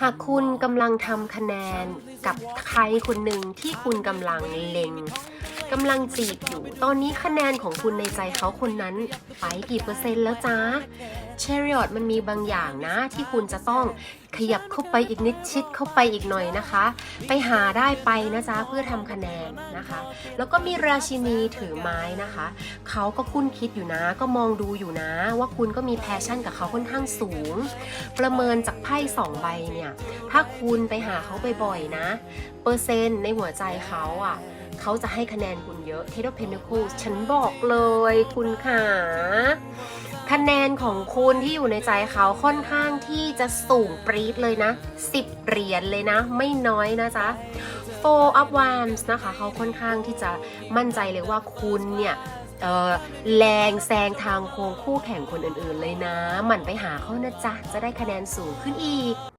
หากคุณกำลังทำคะแนนกับใครคนหนึ่งที่คุณกำลังเล็งกำลังจีบอยู่ ตอนนี้คะแนนของคุณในใจเขาคนนั้น ไปกี่เปอร์เซ็นต์แล้วจ้า เชริออตมันมีบางอย่างนะ ที่คุณจะต้องขยับเข้าไปอีกนิดชิดเข้าไปอีกหน่อยนะคะ ไปหาได้ไปนะจ๊ะเพื่อทำคะแนนนะคะ แล้วก็มีราชินีถือไม้นะคะ เขาก็คุ้นคิดอยู่นะ ก็มองดูอยู่นะ ว่าคุณก็มีแพชชั่นกับเขาค่อนข้างสูง ประเมินจากไพ่สองใบเนี่ย ถ้าคุณไปหาเขาบ่อยๆนะ เปอร์เซ็นต์ในหัวใจเขาอะเขาจะให้คะแนนคุณเยอะ t a t of Pentacles ฉันบอกเลยคุณค่ะ คะแนนของคุณที่อยู่ในใจเขาค่อนข้างที่จะสูงปรี๊ดเลยนะ 10 เหรียญเลยนะ ไม่น้อยนะจ๊ะ Four of Wands นะคะ เขาค่อนข้างที่จะมั่นใจเลยว่าคุณเนี่ยแรงแซงทางโค้งคู่แข่งคนอื่นๆเลยนะ หมั่นไปหาเขานะจ๊ะ จะได้คะแนนสูงขึ้นอีก